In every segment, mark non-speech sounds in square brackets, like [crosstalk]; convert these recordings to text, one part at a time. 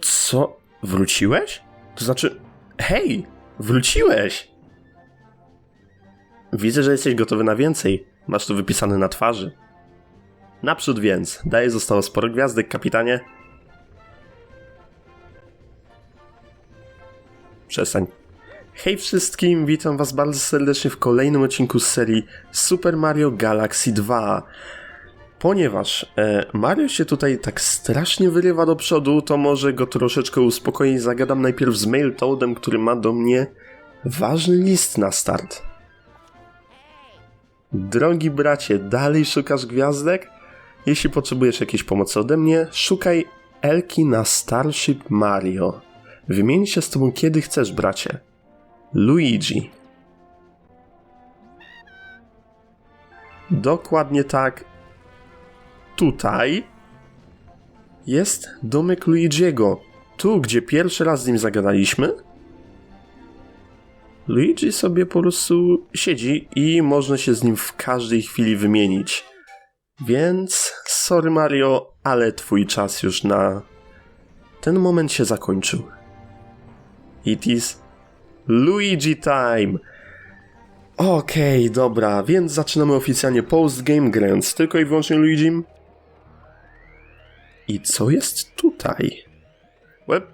Co? Wróciłeś? To znaczy, hej, wróciłeś! Widzę, że jesteś gotowy na więcej. Masz to wypisane na twarzy. Naprzód więc. Daję zostało sporo gwiazdek, kapitanie. Przestań. Hej wszystkim, witam was bardzo serdecznie w kolejnym odcinku z serii Super Mario Galaxy 2. Ponieważ e, Mario się tutaj tak strasznie wyrywa do przodu, to może go troszeczkę uspokoi. Zagadam najpierw z Mail Toadem, który ma do mnie ważny list na start. Drogi bracie, dalej szukasz gwiazdek? Jeśli potrzebujesz jakiejś pomocy ode mnie, szukaj Elki na Starship Mario. Wymienię się z tobą kiedy chcesz, bracie. Luigi. Dokładnie tak. Tutaj jest domek Luigiego. Tu, gdzie pierwszy raz z nim zagadaliśmy. Luigi sobie po prostu siedzi i można się z nim w każdej chwili wymienić. Więc, sorry Mario, ale twój czas już na ten moment się zakończył. It is Luigi time! Okej, dobra, więc zaczynamy oficjalnie post-game grając tylko i wyłącznie Luigim. I co jest tutaj? Łeb,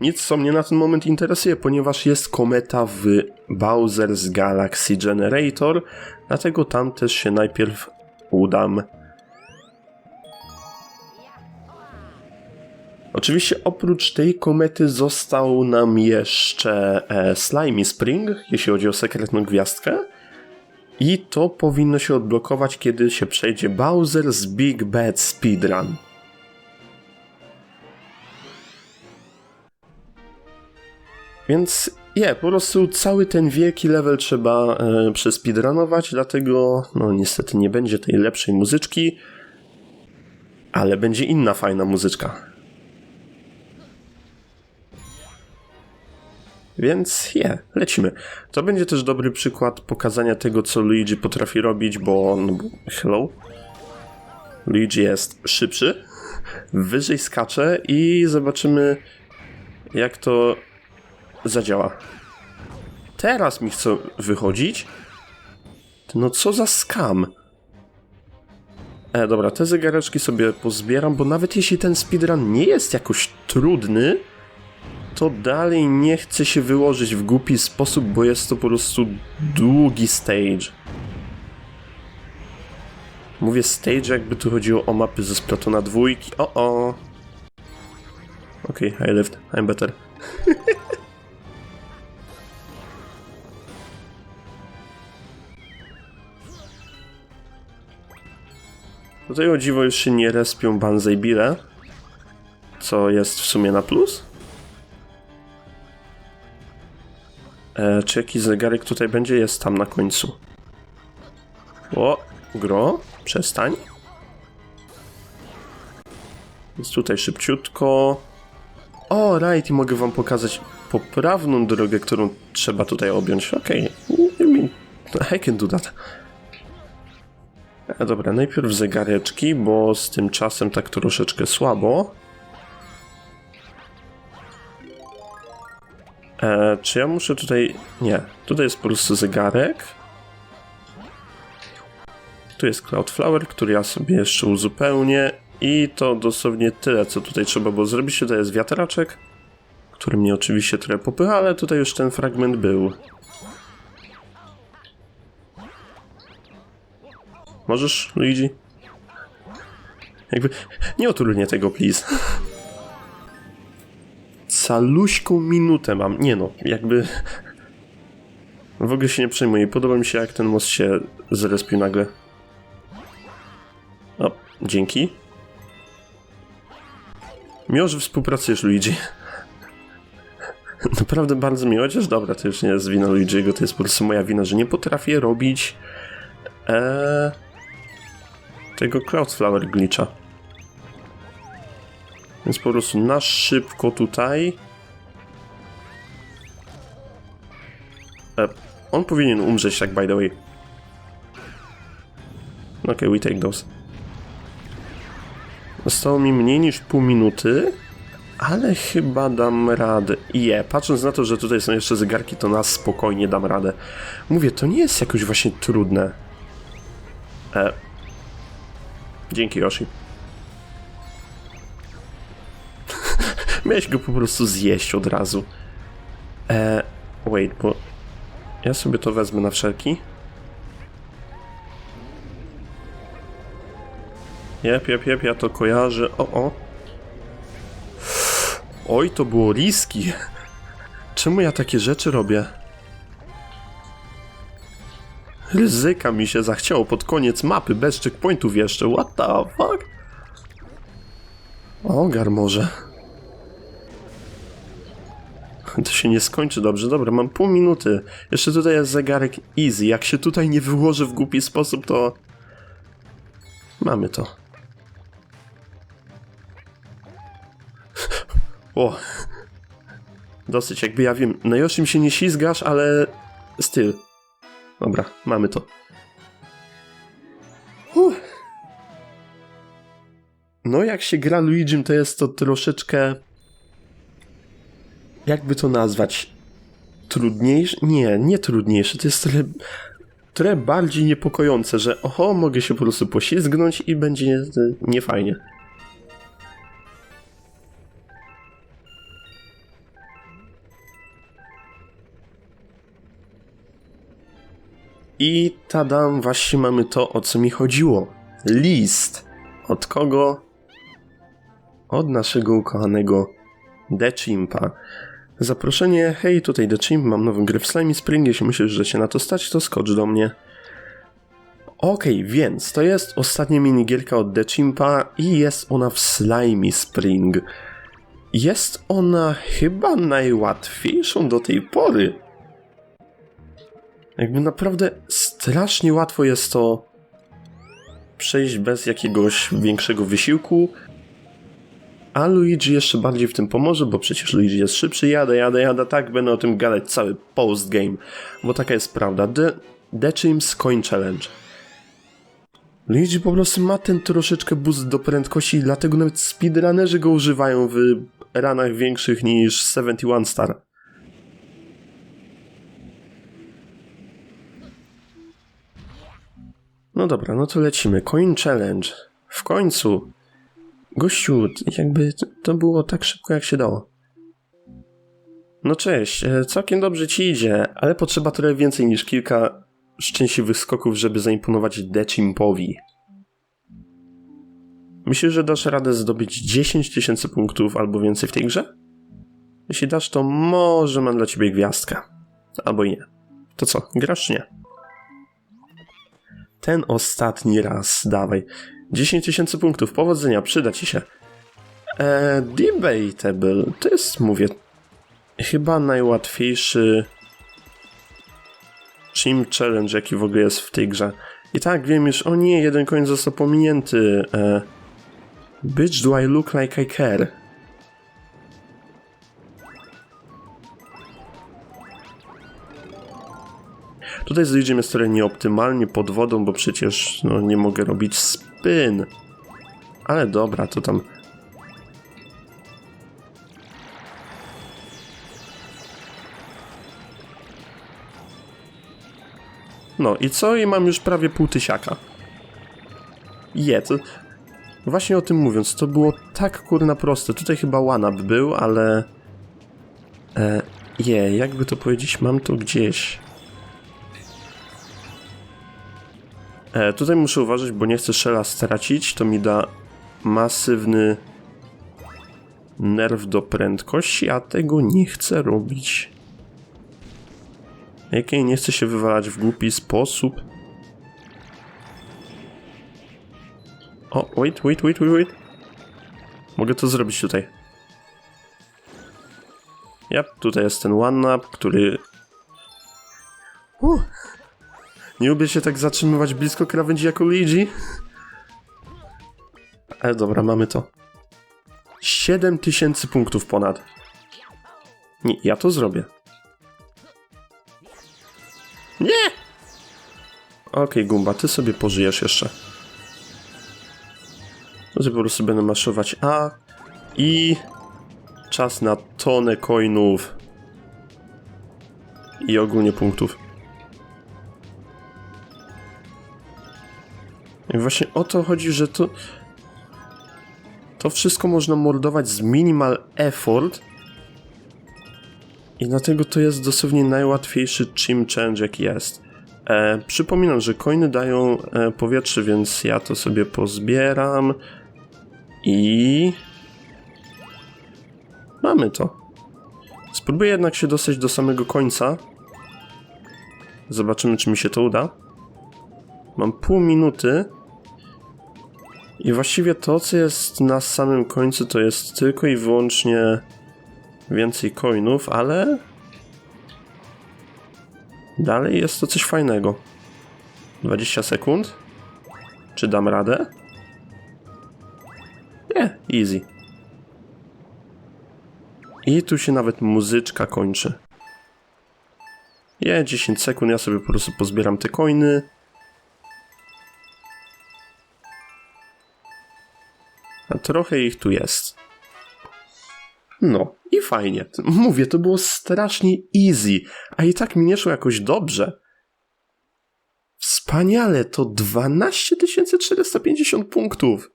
nic co mnie na ten moment interesuje, ponieważ jest kometa w Bowser's Galaxy Generator, dlatego tam też się najpierw udam. Oczywiście oprócz tej komety został nam jeszcze e, Slimy Spring, jeśli chodzi o sekretną gwiazdkę. I to powinno się odblokować, kiedy się przejdzie Bowser's Big Bad Speedrun. Więc nie, po prostu cały ten wielki level trzeba e, przespeedrunować, dlatego no niestety nie będzie tej lepszej muzyczki, ale będzie inna fajna muzyczka. Więc je, lecimy. To będzie też dobry przykład pokazania tego, co Luigi potrafi robić, bo, no, hello, Luigi jest szybszy, wyżej skacze i zobaczymy, jak to zadziała. Teraz mi chce wychodzić? No co za skam. E, dobra, te zegareczki sobie pozbieram, bo nawet jeśli ten speedrun nie jest jakoś trudny, to dalej nie chce się wyłożyć w głupi sposób, bo jest to po prostu długi stage. Mówię stage, jakby tu chodziło o mapy ze Splatona dwójki. O o. Okej, okay, I lived. I'm better. [laughs] Tutaj o dziwo już się nie respią Banzai Bile, co jest w sumie na plus. E, czy jakiś zegarek tutaj będzie? Jest tam na końcu. O, gro, przestań. Jest tutaj szybciutko. O, right, i mogę wam pokazać poprawną drogę, którą trzeba tutaj objąć. Okej, okay. I can do that. Dobra, najpierw zegareczki, bo z tym czasem tak troszeczkę słabo. E, czy ja muszę tutaj... Nie, tutaj jest po prostu zegarek. Tu jest Cloudflower, który ja sobie jeszcze uzupełnię. I to dosłownie tyle, co tutaj trzeba było zrobić. Tutaj jest wiatraczek, który mnie oczywiście trochę popycha, ale tutaj już ten fragment był. Możesz, Luigi? Jakby... Nie otrudnię tego, please. Caluśką minutę mam. Nie no, jakby... W ogóle się nie przejmuję. Podoba mi się, jak ten most się zrespił nagle. O, dzięki. Miło, że współpracujesz, Luigi. [laughs] Naprawdę bardzo miło, chociaż dobra, to już nie jest wina Luigi'ego, to jest po prostu moja wina, że nie potrafię robić ee, tego Cloudflower glitcha. Więc po prostu na szybko tutaj. E, on powinien umrzeć tak by the way. Ok, we take those. Zostało mi mniej niż pół minuty. Ale chyba dam radę. Je, patrząc na to, że tutaj są jeszcze zegarki, to na spokojnie dam radę. Mówię, to nie jest jakoś właśnie trudne. E. Dzięki, Yoshi. [laughs] Miałeś go po prostu zjeść od razu. E. Wait, bo... Ja sobie to wezmę na wszelki. Jep, jep, jep, ja to kojarzę. O, o. Oj, to było riski. Czemu ja takie rzeczy robię? Ryzyka mi się zachciało pod koniec mapy, bez checkpointów jeszcze. What the fuck? Ogar może. To się nie skończy dobrze. Dobra, mam pół minuty. Jeszcze tutaj jest zegarek easy. Jak się tutaj nie wyłoży w głupi sposób, to... Mamy to. O. Dosyć, jakby ja wiem. Na Yoshim się nie ślizgasz, ale styl. Dobra, mamy to. Uff. No, jak się gra Luigi'm, to jest to troszeczkę. Jakby to nazwać? Trudniejsze? Nie, nie trudniejsze. To jest trochę, trochę bardziej niepokojące, że oho, mogę się po prostu poślizgnąć i będzie niefajnie. I tadam, właśnie mamy to, o co mi chodziło. List. Od kogo? Od naszego ukochanego Dechimpa. Zaproszenie, hej, tutaj Dechimp, mam nową grę w Slimy Spring, jeśli myślisz, że się na to stać, to skocz do mnie. Okej, więc to jest ostatnia minigierka od Dechimpa i jest ona w Slimy Spring. Jest ona chyba najłatwiejszą do tej pory. Jakby naprawdę strasznie łatwo jest to przejść bez jakiegoś większego wysiłku. A Luigi jeszcze bardziej w tym pomoże, bo przecież Luigi jest szybszy. Jadę, jadę, jadę, tak, będę o tym gadać cały postgame, bo taka jest prawda. The, The Chim's Coin Challenge. Luigi po prostu ma ten troszeczkę boost do prędkości, dlatego nawet speedrunnerzy go używają w ranach większych niż 71 Star. No dobra, no to lecimy. Coin Challenge. W końcu. Gościu, jakby to było tak szybko jak się dało. No cześć, e, całkiem dobrze ci idzie, ale potrzeba trochę więcej niż kilka szczęśliwych skoków, żeby zaimponować Dechimpowi. Myślisz, że dasz radę zdobyć 10 tysięcy punktów albo więcej w tej grze? Jeśli dasz, to może mam dla ciebie gwiazdkę. Albo i nie. To co, grasz czy nie? Ten ostatni raz, dawaj. 10 tysięcy punktów, powodzenia, przyda ci się. Eee, debatable, to jest, mówię, chyba najłatwiejszy Team Challenge, jaki w ogóle jest w tej grze. I tak, wiem już, o nie, jeden koń został pominięty. Eee, bitch, do I look like I care? Tutaj z Luigi'em jest trochę nieoptymalnie pod wodą, bo przecież no, nie mogę robić spin. Ale dobra, to tam... No i co? I mam już prawie pół tysiaka. Je, to... Właśnie o tym mówiąc, to było tak kurna proste. Tutaj chyba one-up był, ale... E, je, jakby to powiedzieć, mam to gdzieś... E, tutaj muszę uważać, bo nie chcę szela stracić. To mi da masywny nerw do prędkości, a tego nie chcę robić. Jakiej nie chcę się wywalać w głupi sposób. O, wait, wait, wait, wait, wait. Mogę to zrobić tutaj. Ja, tutaj jest ten one-up, który... Uh. Nie lubię się tak zatrzymywać blisko krawędzi jako Luigi. Ale dobra, mamy to. 7000 punktów ponad. Nie, ja to zrobię. Nie! Okej, okay, Gumba, ty sobie pożyjesz jeszcze. To po prostu będę maszować A i... czas na tonę coinów i ogólnie punktów. I właśnie o to chodzi, że to to wszystko można mordować z minimal effort i dlatego to jest dosłownie najłatwiejszy chim change jaki jest. E, przypominam, że coiny dają e, powietrze, więc ja to sobie pozbieram i mamy to. Spróbuję jednak się dostać do samego końca. Zobaczymy, czy mi się to uda. Mam pół minuty. I właściwie to, co jest na samym końcu, to jest tylko i wyłącznie więcej coinów, ale dalej jest to coś fajnego. 20 sekund. Czy dam radę? Nie, easy. I tu się nawet muzyczka kończy. Je, 10 sekund, ja sobie po prostu pozbieram te coiny. Trochę ich tu jest. No, i fajnie. Mówię, to było strasznie easy, a i tak mi nie szło jakoś dobrze. Wspaniale, to 12 450 punktów.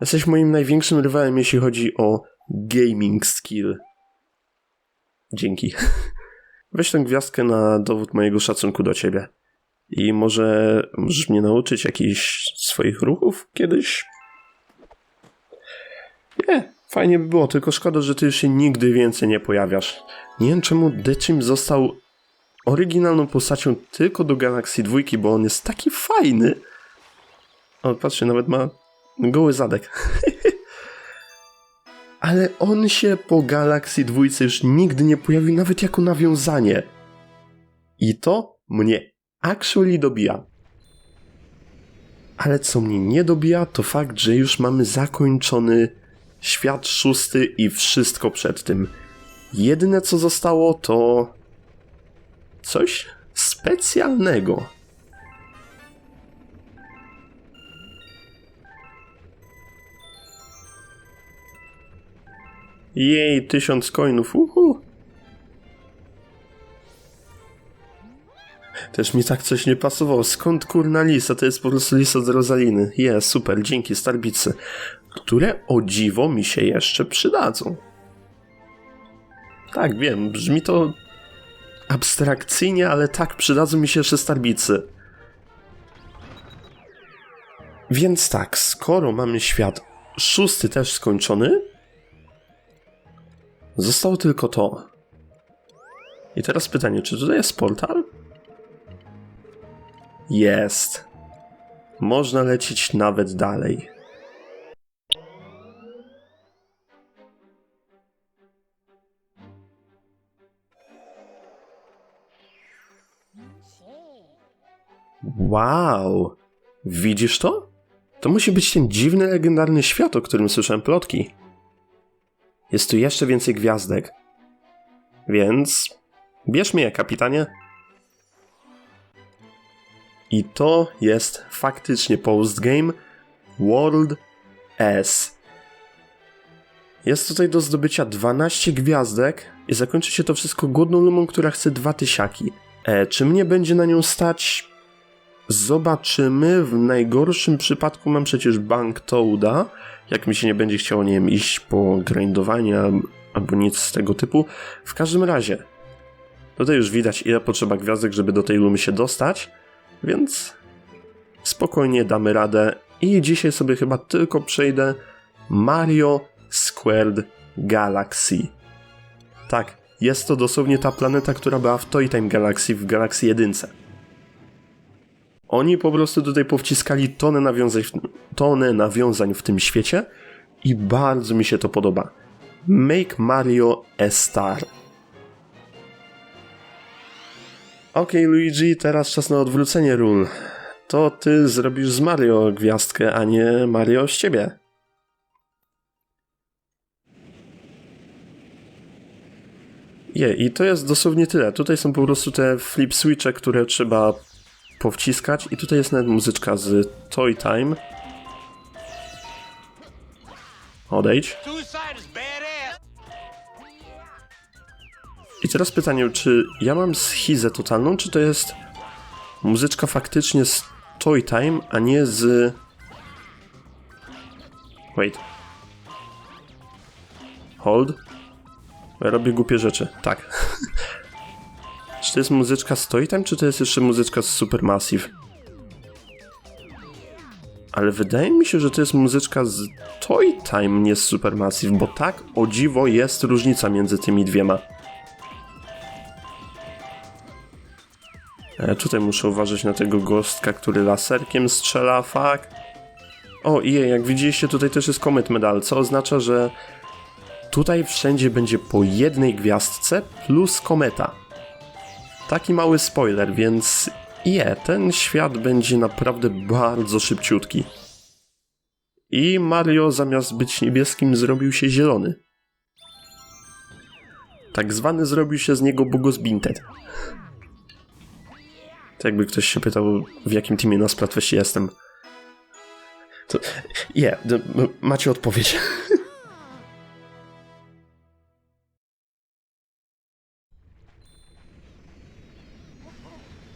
Jesteś moim największym rywalem, jeśli chodzi o gaming skill. Dzięki. [laughs] Weź tę gwiazdkę na dowód mojego szacunku do ciebie. I może możesz mnie nauczyć jakichś swoich ruchów kiedyś? Nie, fajnie by było, tylko szkoda, że ty już się nigdy więcej nie pojawiasz. Nie wiem czemu Dechim został oryginalną postacią tylko do Galaxy 2, bo on jest taki fajny. O, patrzcie, nawet ma goły zadek. [laughs] Ale on się po Galaxy 2 już nigdy nie pojawił, nawet jako nawiązanie. I to mnie actually dobija. Ale co mnie nie dobija, to fakt, że już mamy zakończony świat szósty i wszystko przed tym. Jedyne co zostało to coś specjalnego. Jej, tysiąc coinów, uhu. Też mi tak coś nie pasowało. Skąd kurna lisa? To jest po prostu lisa z Rosaliny. Jest, super, dzięki, starbicy. Które o dziwo mi się jeszcze przydadzą. Tak, wiem, brzmi to abstrakcyjnie, ale tak, przydadzą mi się jeszcze starbicy. Więc tak, skoro mamy świat szósty też skończony, zostało tylko to. I teraz pytanie, czy tutaj jest portal? Jest. Można lecieć nawet dalej. Wow! Widzisz to? To musi być ten dziwny, legendarny świat, o którym słyszałem plotki. Jest tu jeszcze więcej gwiazdek. Więc bierz mnie, kapitanie. I to jest faktycznie postgame World S. Jest tutaj do zdobycia 12 gwiazdek i zakończy się to wszystko głodną lumą, która chce dwa tysiaki. E, czy mnie będzie na nią stać? Zobaczymy. W najgorszym przypadku mam przecież Bank Toada. Jak mi się nie będzie chciało, nie wiem, iść po grindowanie al- albo nic z tego typu. W każdym razie, tutaj już widać, ile potrzeba gwiazdek, żeby do tej lumy się dostać, więc spokojnie damy radę. I dzisiaj sobie chyba tylko przejdę Mario Squared Galaxy. Tak, jest to dosłownie ta planeta, która była w Toy Time Galaxy w Galaxy 1. Oni po prostu tutaj powciskali tonę nawiązań, tonę nawiązań w tym świecie i bardzo mi się to podoba. Make Mario a Star. Okej, Luigi, teraz czas na odwrócenie ról. To ty zrobisz z Mario gwiazdkę, a nie Mario z ciebie. Je, i to jest dosłownie tyle. Tutaj są po prostu te flip switche, które trzeba powciskać i tutaj jest nawet muzyczka z Toy Time. Odejdź. I teraz pytanie, czy ja mam schizę totalną, czy to jest muzyczka faktycznie z Toy Time, a nie z... Wait. Hold. Ja robię głupie rzeczy. Tak. [laughs] czy to jest muzyczka z Toy Time, czy to jest jeszcze muzyczka z Supermassive? Ale wydaje mi się, że to jest muzyczka z Toy Time, nie z Supermassive, bo tak, o dziwo, jest różnica między tymi dwiema. Tutaj muszę uważać na tego gostka, który laserkiem strzela, fuck. O, i jak widzieliście, tutaj też jest Comet Medal, co oznacza, że tutaj wszędzie będzie po jednej gwiazdce plus kometa. Taki mały spoiler, więc je, ten świat będzie naprawdę bardzo szybciutki. I Mario zamiast być niebieskim zrobił się zielony. Tak zwany zrobił się z niego Bugosbinted. To jakby ktoś się pytał, w jakim teamie na Splatfestie jestem. To, m- macie odpowiedź. [laughs]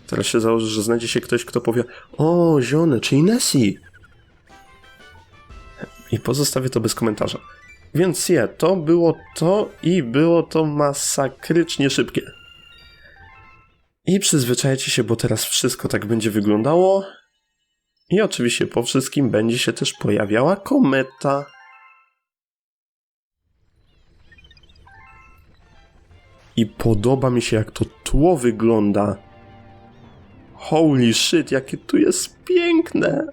Teraz się założę, że znajdzie się ktoś, kto powie O, zione, czyli Nessie. I pozostawię to bez komentarza. Więc je, to było to i było to masakrycznie szybkie. I przyzwyczajcie się, bo teraz wszystko tak będzie wyglądało. I oczywiście po wszystkim będzie się też pojawiała kometa. I podoba mi się, jak to tło wygląda. Holy shit, jakie tu jest piękne!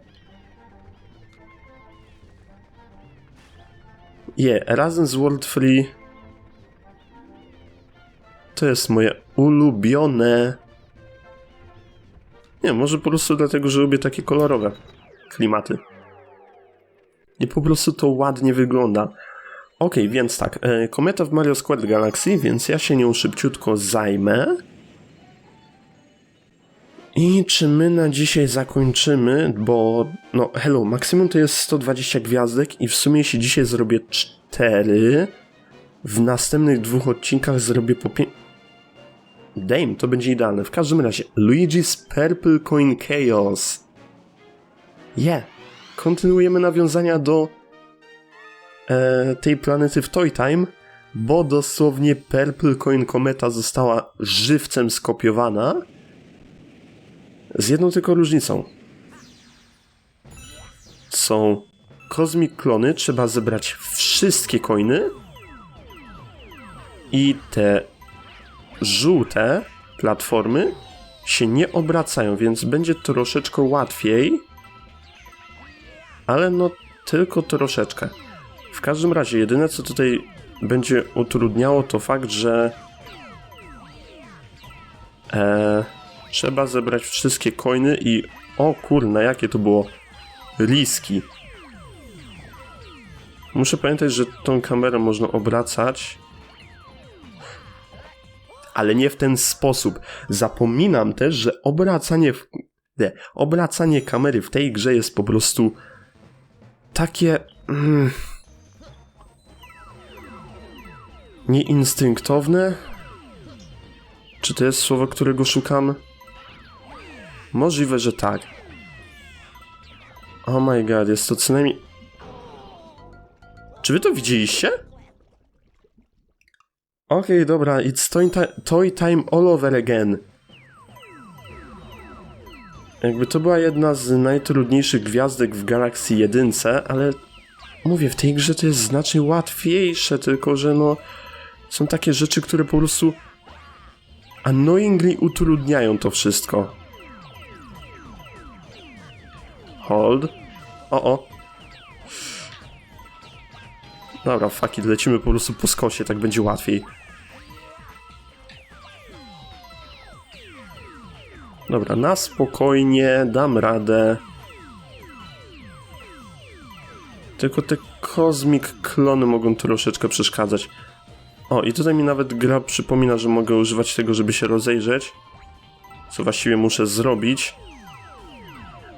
Je, razem z World Free to jest moje ulubione. Nie, może po prostu dlatego, że lubię takie kolorowe klimaty. I po prostu to ładnie wygląda. Ok, więc tak, e, kometa w Mario Square Galaxy, więc ja się nią szybciutko zajmę. I czy my na dzisiaj zakończymy, bo no hello, maksimum to jest 120 gwiazdek i w sumie jeśli dzisiaj zrobię 4, w następnych dwóch odcinkach zrobię po 5... Dame, to będzie idealne. W każdym razie, Luigi's Purple Coin Chaos. Yeah. Kontynuujemy nawiązania do e, tej planety w Toy Time, bo dosłownie Purple Coin Kometa została żywcem skopiowana z jedną tylko różnicą. Są Cosmic Klony, trzeba zebrać wszystkie coiny i te żółte platformy się nie obracają, więc będzie troszeczkę łatwiej, ale no tylko troszeczkę. W każdym razie, jedyne co tutaj będzie utrudniało to fakt, że e, trzeba zebrać wszystkie coiny i o kurna, jakie to było riski. Muszę pamiętać, że tą kamerę można obracać ale nie w ten sposób. Zapominam też, że obracanie, w, nie, obracanie kamery w tej grze jest po prostu takie. Mm, nieinstynktowne? Czy to jest słowo, którego szukam? Możliwe, że tak. Oh my god, jest to co najmniej. Czy wy to widzieliście? Okej, dobra, it's toy, toy time all over again. Jakby to była jedna z najtrudniejszych gwiazdek w Galaxy 1, ale mówię, w tej grze to jest znacznie łatwiejsze, tylko że no są takie rzeczy, które po prostu annoyingly utrudniają to wszystko. Hold. O, o. Dobra, fuck it, lecimy po prostu po skosie, tak będzie łatwiej. Dobra, na spokojnie, dam radę. Tylko te kozmik klony mogą troszeczkę przeszkadzać. O, i tutaj mi nawet gra przypomina, że mogę używać tego, żeby się rozejrzeć. Co właściwie muszę zrobić.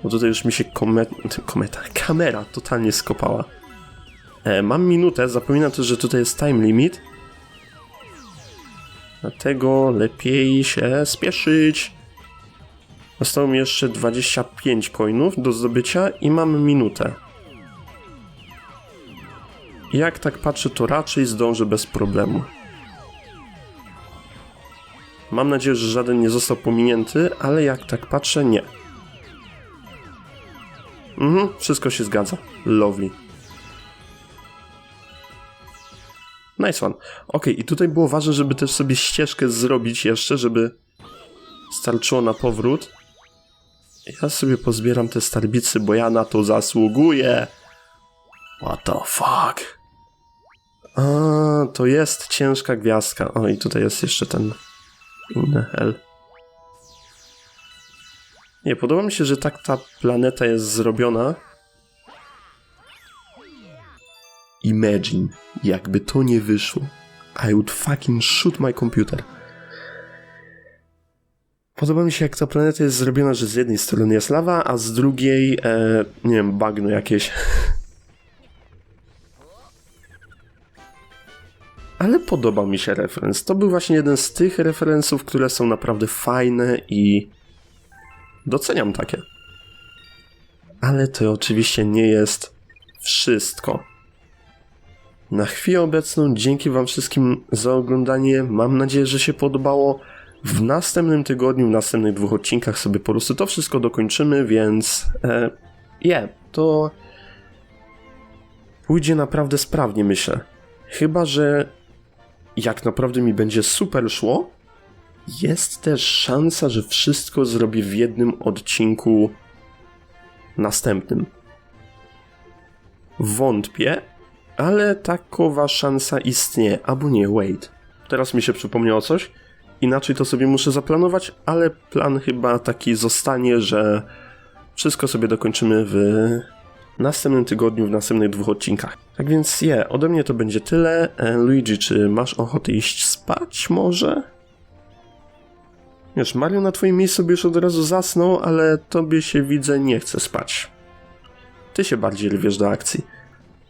Bo tutaj już mi się komet... [laughs] kometa, kamera totalnie skopała. E, mam minutę, zapominam też, że tutaj jest time limit. Dlatego lepiej się spieszyć. Zostało mi jeszcze 25 coinów do zdobycia i mam minutę. Jak tak patrzę, to raczej zdążę bez problemu. Mam nadzieję, że żaden nie został pominięty, ale jak tak patrzę, nie. Mhm, wszystko się zgadza. Lovely. Nice one. Ok, i tutaj było ważne, żeby też sobie ścieżkę zrobić jeszcze, żeby starczyło na powrót. Ja sobie pozbieram te starbicy, bo ja na to zasługuję. What the fuck? A, to jest ciężka gwiazdka. O, i tutaj jest jeszcze ten inny L. Nie, podoba mi się, że tak ta planeta jest zrobiona. Imagine, jakby to nie wyszło. I would fucking shoot my computer. Podoba mi się, jak ta planeta jest zrobiona, że z jednej strony jest lawa, a z drugiej, e, nie wiem, bagno jakieś. [laughs] Ale podoba mi się referenc. To był właśnie jeden z tych referensów, które są naprawdę fajne i doceniam takie. Ale to oczywiście nie jest wszystko. Na chwilę obecną dzięki Wam wszystkim za oglądanie. Mam nadzieję, że się podobało. W następnym tygodniu, w następnych dwóch odcinkach sobie po prostu to wszystko dokończymy, więc e, yeah, to pójdzie naprawdę sprawnie, myślę. Chyba, że jak naprawdę mi będzie super szło, jest też szansa, że wszystko zrobię w jednym odcinku następnym. Wątpię, ale takowa szansa istnieje. Albo nie, wait. Teraz mi się przypomniało coś. Inaczej to sobie muszę zaplanować, ale plan chyba taki zostanie, że wszystko sobie dokończymy w następnym tygodniu, w następnych dwóch odcinkach. Tak więc je, yeah, ode mnie to będzie tyle. E, Luigi, czy masz ochotę iść spać może? Wiesz, Mario na twoim miejscu by już od razu zasnął, ale tobie się widzę nie chce spać. Ty się bardziej rwiesz do akcji.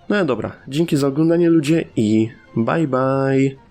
No dobra, dzięki za oglądanie ludzie i bye bye.